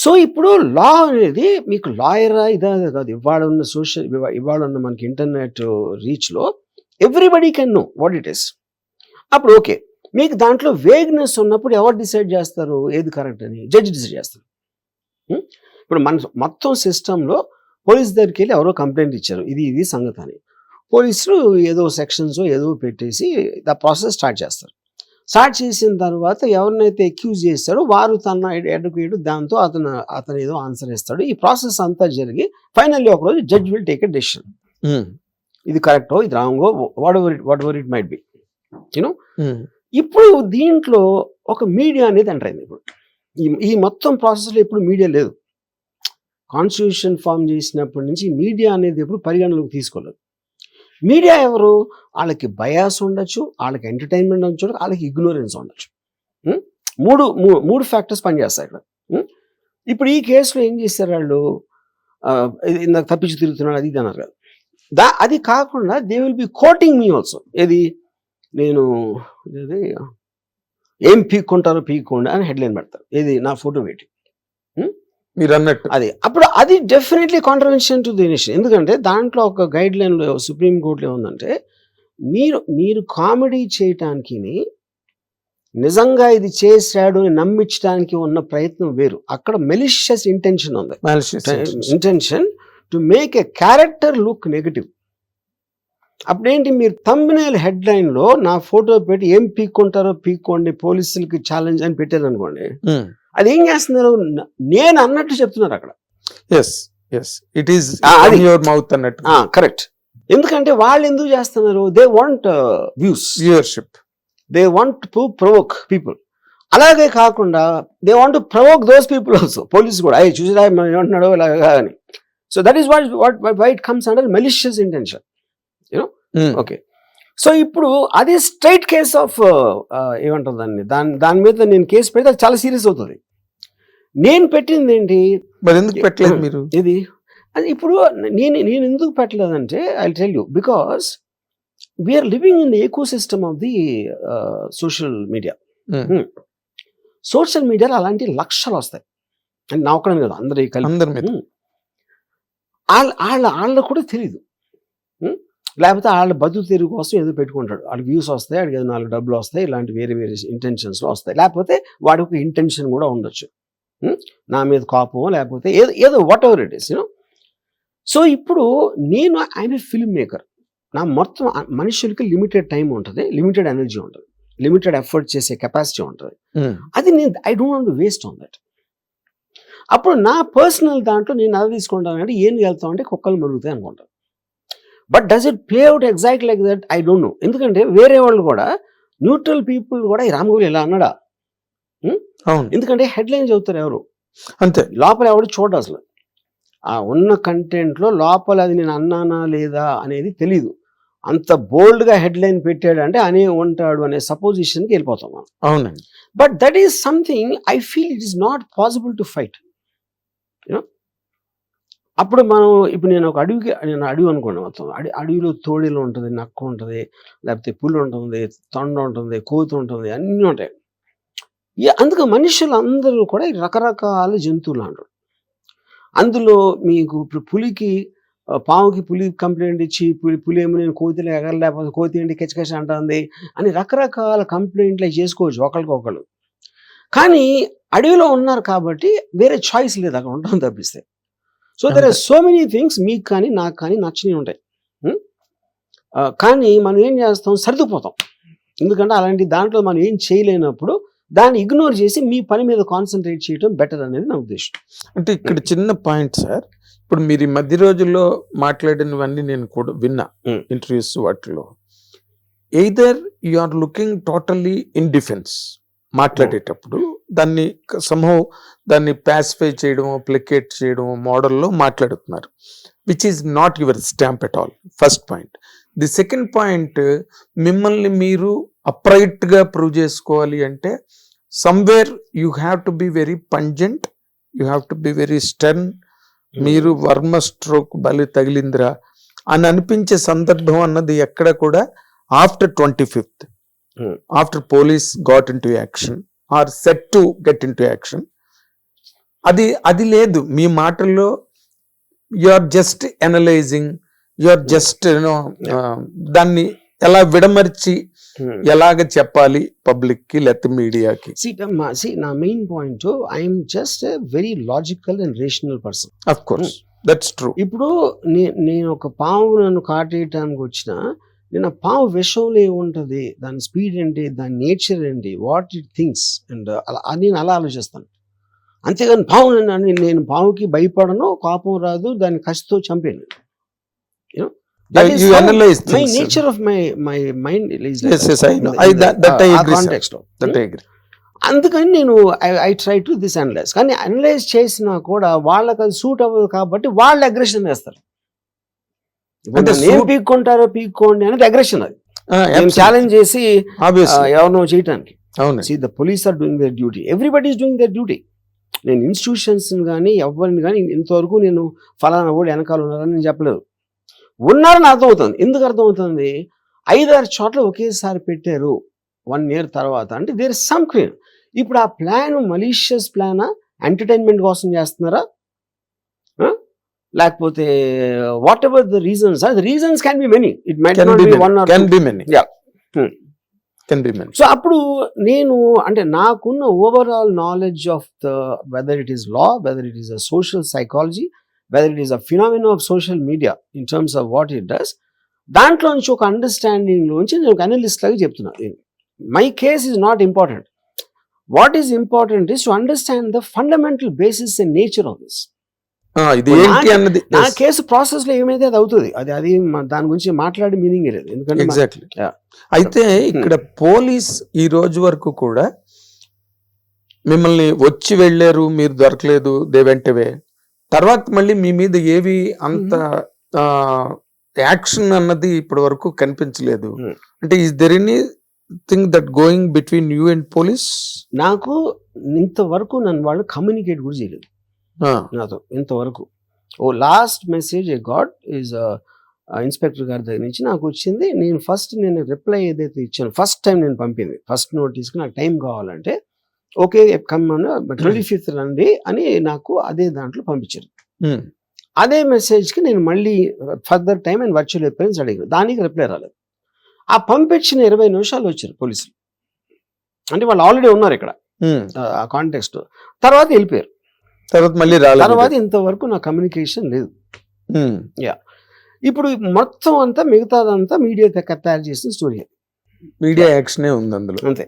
So ఇప్పుడు లా అనేది మీకు లాయరా ఇదా కాదు. ఇవాళ ఉన్న సోషల్ ఇవాళ ఉన్న మనకి internet రీచ్లో everybody can know what it is. అప్పుడు ఓకే మీకు దాంట్లో వేగ్నెస్ ఉన్నప్పుడు ఎవరు డిసైడ్ చేస్తారు? ఏది కరెక్ట్ అని? జడ్జి డిసైడ్ చేస్తారు. ఇప్పుడు మన మొత్తం సిస్టంలో పోలీస్ దగ్గరికి వెళ్ళి ఎవరో కంప్లైంట్ ఇచ్చారు. ఇది ఇది సంగతి అని. పోలీసులు ఏదో సెక్షన్స్ ఏదో పెట్టేసి ద ప్రాసెస్ స్టార్ట్ చేస్తారు. స్టార్ట్ చేసిన తర్వాత ఎవరినైతే అక్యూజ్ చేస్తారో వారు తన అడ్వకేట్ దాంతో అతను అతను ఏదో ఆన్సర్ ఇస్తాడు. ఈ ప్రాసెస్ అంతా జరిగి ఫైనల్లీ ఒకరోజు judge will take a decision ఇది కరెక్టో ఇది రాంగో whatever it whatever it might be you know ఇప్పుడు దీంట్లో ఒక మీడియా అనేది ఎంటర్ అయింది ఇప్పుడు. ఈ ఈ మొత్తం ప్రాసెస్లో ఇప్పుడు మీడియా లేదు. కాన్స్టిట్యూషన్ ఫామ్ చేసినప్పటి నుంచి మీడియా అనేది ఎప్పుడు పరిగణలోకి తీసుకోలేదు. మీడియా ఎవరు? వాళ్ళకి బయాస్ ఉండొచ్చు వాళ్ళకి ఎంటర్టైన్మెంట్ ఉండొచ్చు వాళ్ళకి ఇగ్నోరెన్స్ ఉండొచ్చు? మూడు మూడు ఫ్యాక్టర్స్ పనిచేస్తాయి ఇక్కడ? ఇప్పుడు ఈ కేసులో ఏం చేశారు వాళ్ళు? ఇందాక తప్పించి తిరుగుతున్నాడు అది ఇది అన్నారు కదా. దా అది కాకుండా they will be quoting me also ఏది? నేను ఏం పీక్కుంటారో పీక్కోండి అని హెడ్లైన్ పెడతారు. ఏది? నా ఫోటో పెట్టి. మీరు అన్నట్టు. అది. అప్పుడు అది definitely contravention to the nation ఎందుకంటే దాంట్లో ఒక గైడ్ లైన్లో సుప్రీం కోర్టులో ఏముందంటే మీరు మీరు కామెడీ చేయటానికి నిజంగా ఇది చేశాడు అని నమ్మించడానికి ఉన్న ప్రయత్నం వేరు. అక్కడ మెలిషియస్ ఇంటెన్షన్ ఉంది. Intention to make a character look negative అప్పుడేంటి మీరు తమ్మినేల్ హెడ్లో నా ఫోటో పెట్టి ఏం పీక్కుంటారో పీక్కోండి పోలీసులకి ఛాలెంజ్ అని పెట్టారు అనుకోండి ఉమ్, అది ఏం చేస్తున్నారు? నేను అన్నట్టు చెప్తున్నారు అక్కడ. Yes yes it is. Your mouth అన్నట్టు. కరెక్ట్ ఎందుకంటే వాళ్ళు ఎందుకు చేస్తున్నారు? They want views viewership they want to provoke people అలాగే కాకుండా they want to provoke those people also police కూడా అయ్యి చూసిరా మనం ఏమంటున్నాడో ఇలాగా అని. So that is what what why it comes under malicious intention okay so ఇప్పుడు అది స్ట్రైట్ కేస్ ఆఫ్ ఏమంటారు దాన్ని? దాని దాని మీద నేను కేసు పెడితే అది చాలా సీరియస్ అవుతుంది. నేను పెట్టింది ఏంటి? మరి ఎందుకు పెట్టలేదు మీరు? ఇది అది ఇప్పుడు నేను నేను ఎందుకు పెట్టలేదంటే I tell you because we're living in the ecosystem of the social media. Social మీడియాలో అలాంటి లక్షలు వస్తాయి. అంటే నా ఒక్కడని కదా అందరి అందరి మీద. Hmm. వాళ్ళ వాళ్ళ వాళ్ళకు కూడా తెలీదు. Hmm? లేకపోతే వాళ్ళ బతుకు తెరుగు కోసం ఏదో పెట్టుకుంటాడు. వాళ్ళకి వ్యూస్ వస్తాయి వాడికి ఏదో నాలుగు డబ్బులు వస్తాయి ఇలాంటి వేరే వేరే ఇంటెన్షన్స్లో వస్తాయి. లేకపోతే వాడికి ఇంటెన్షన్ కూడా ఉండొచ్చు. Hmm? నా మీద కోపం లేకపోతే ఏదో ఏదో whatever it is you know so ఇప్పుడు నేను ఏ ఫిల్మ్ మేకర్ నా మొత్తం మనుషులకి లిమిటెడ్ టైం ఉంటుంది లిమిటెడ్ ఎనర్జీ ఉంటుంది లిమిటెడ్ ఎఫర్ట్ చేసే కెపాసిటీ ఉంటుంది. ఉమ్, అది నేను I don't want waste on that అప్పుడు నా పర్సనల్ దాంట్లో నేను అది తీసుకుంటాను అంటే ఏం వెళ్తాం అంటే కుక్కలు మరుగుతాయి అనుకుంటాను but does it play out exact like that I don't know ఎందుకంటే వేరే వాళ్ళు కూడా న్యూట్రల్ పీపుల్ కూడా ఈ రామగోలు ఇలా అన్నాడా? అవును. ఎందుకంటే హెడ్లైన్ చదువుతారు ఎవరు? అంతే. లోపల ఎవడు చూడడు అసలు. ఆ ఉన్న కంటెంట్లో లోపల అది నేను అన్నానా లేదా అనేది తెలీదు. అంత బోల్డ్గా హెడ్లైన్ పెట్టాడు అంటే అనే ఉంటాడు అనే సపోజిషన్కి వెళ్ళిపోతాం మనం. అవునండి. But that is something I feel it is not possible to fight you know అప్పుడు మనం ఇప్పుడు నేను ఒక అడవికి నేను అడవి అనుకోండి మొత్తం. అడవి అడవిలో తోడేలు ఉంటుంది నక్క ఉంటుంది లేకపోతే పులి ఉంటుంది తొండ ఉంటుంది కోతి ఉంటుంది అన్నీ ఉంటాయి. అందుకు మనుషులు అందరూ కూడా రకరకాల జంతువులు అంటారు. అందులో మీకు ఇప్పుడు పులికి పాముకి పులి కంప్లైంట్ ఇచ్చి పులి పులి ఏమో నేను కోతిలో ఎగరలేకపోతే కోతి ఏంటి కెచ్చకెచ్చ అంటుంది అని రకరకాల కంప్లైంట్లు అవి చేసుకోవచ్చు ఒకరికి కానీ అడవిలో ఉన్నారు కాబట్టి వేరే చాయిస్ లేదు అక్కడ ఉండడం తప్పిస్తే. So there are so many things మీకు కానీ నాకు కానీ నచ్చినవి ఉంటాయి. Hmm? కానీ మనం ఏం చేస్తాం? సర్దుకుపోతాం. ఎందుకంటే అలాంటి దాంట్లో మనం ఏం చేయలేనప్పుడు దాన్ని ఇగ్నోర్ చేసి మీ పని మీద కాన్సన్ట్రేట్ చేయడం బెటర్ అనేది నా ఉద్దేశం. అంటే ఇక్కడ చిన్న పాయింట్ సార్ ఇప్పుడు మీరు ఈ మధ్య రోజుల్లో మాట్లాడినవన్నీ నేను కూడా విన్నా. ఇంటర్వ్యూస్ వాటిలో either you are looking totally in defence మాట్లాడేటప్పుడు దాన్ని సంహవ్ దాన్ని ప్యాసిఫై చేయడము ప్లికేట్ చేయడము మోడల్లో మాట్లాడుతున్నారు which is not your stamp at all first point the second point మిమ్మల్ని మీరు upright గా ప్రూవ్ చేసుకోవాలి అంటే somewhere you have to be very pungent you have to be very stern మీరు వర్మ స్ట్రోక్ బలి తగిలిందిరా అని అనిపించే సందర్భం అన్నది ఎక్కడ కూడా after twenty fifth. After police got in to action or set to get in to action అది అది లేదు. మీ మాటల్లో you are just analyzing you are just you know దాన్ని ఎలా విడమర్చి ఎలాగ చెప్పాలి పబ్లిక్కి లేకపోతే మీడియాకి? సి సి నా main point I'm just very logical and rational person of course that's true ఇప్పుడు నేను ఒక పాము నన్ను కాటేయటానికి వచ్చిన నేను ఆ పాము విషంలో ఏముంటుంది? దాని స్పీడ్ ఏంటి? దాని నేచర్ ఏంటి? వాట్ ఇట్ థింగ్స్ అండ్ అలా నేను అలా ఆలోచిస్తాను. అంతేగాని పాము నన్ను నేను పాముకి భయపడను కోపం రాదు దాన్ని కసితో చంపాను my nature of my my mind Yes, yes, I know. I- that- that I agree, sir. Context that I agree అందుకని నేను I try to this analyze కానీ అనలైజ్ చేసినా కూడా వాళ్ళకి అది సూట్ అవ్వదు కాబట్టి వాళ్ళు అగ్రెషన్ వేస్తారు. suit- పీక్కుంటారో పీక్కోండి అనేది అగ్రెషన్ అది. Ah, నేను ఛాలెంజ్ చేసి ఆబ్వియస్లీ ఎవరినో చేయటానికి. See the police are doing their duty everybody is doing their duty నేను ఇన్స్టిట్యూషన్స్ కానీ ఎవరిని కానీ ఇంతవరకు నేను ఫలానా కూడా వెనకాల ఉన్నారని నేను చెప్పలేదు. ఉన్నారని అర్థమవుతుంది. ఎందుకు అర్థమవుతుంది? ఐదారు చోట్ల ఒకేసారి పెట్టారు వన్ ఇయర్ తర్వాత. అంటే దేర్ ఇస్ సమ్ ఇప్పుడు ఆ ప్లాన్ మలీషియస్ ప్లానా? ఎంటర్టైన్మెంట్ కోసం చేస్తున్నారా? లేకపోతే whatever the reasons? The reasons can be many it might be one many Yeah. Can be many so అప్పుడు నేను అంటే నాకున్న overall knowledge of the whether it is law whether it is a social psychology whether it is a phenomenon of social media in terms of what it does దాంట్లో నుంచి ఒక understanding లోంచి నేను ఒక అనలిస్ట్ లాగా చెప్తున్నాను my case is not important what is important is to understand the fundamental basis and nature of this ఇది నా- ఏంటి అన్నది? నా కేసు ప్రాసెస్లో ఏమైతే అది అవుతుంది? అది అది దాని గురించి మాట్లాడే మీనింగ్ లేదు. ఎందుకంటే ఎగ్జాక్ట్లీ. అయితే ఇక్కడ పోలీస్ ఈ రోజు వరకు కూడా మిమ్మల్ని వచ్చి వెళ్ళారు మీరు దొరకలేదు దే వెంటవే తర్వాత మళ్ళీ మీ మీద ఏవి అంత యాక్షన్ అన్నది ఇప్పటి వరకు కనిపించలేదు. అంటే is there anything that going between you and police నాకు ఇంతవరకు నన్ను వాళ్ళు కమ్యూనికేట్ కూడా చేయలేదు. నాతో ఇంతవరకు. ఓ last message I got is inspector గారి దగ్గర నుంచి నాకు వచ్చింది. నేను ఫస్ట్ నేను రిప్లై ఏదైతే ఇచ్చాను ఫస్ట్ టైం నేను పంపింది. ఫస్ట్ నోటీస్కి నాకు టైం కావాలంటే ఓకే కమ్మను ట్వంటీ ఫిఫ్త్ రండి అని నాకు అదే దాంట్లో పంపించారు. అదే మెసేజ్కి నేను మళ్ళీ further time and virtual appearance అడిగాను. దానికి రిప్లై రాలేదు. ఆ పంపించిన ఇరవై నిమిషాలు వచ్చారు పోలీసులు. అంటే వాళ్ళు ఆల్రెడీ ఉన్నారు ఇక్కడ. ఆ కాంటెక్స్ట్ తర్వాత వెళ్ళిపోయారు. తర్వాత మళ్ళీ రాలేదు. తర్వాత ఇంతవరకు నా కమ్యూనికేషన్ లేదు. Hmm. ఇప్పుడు మొత్తం అంతా మిగతాదంతా మీడియా తయారు చేసిన స్టోరీ మీడియా యాక్షనే ఉంది అందులో. అంతే.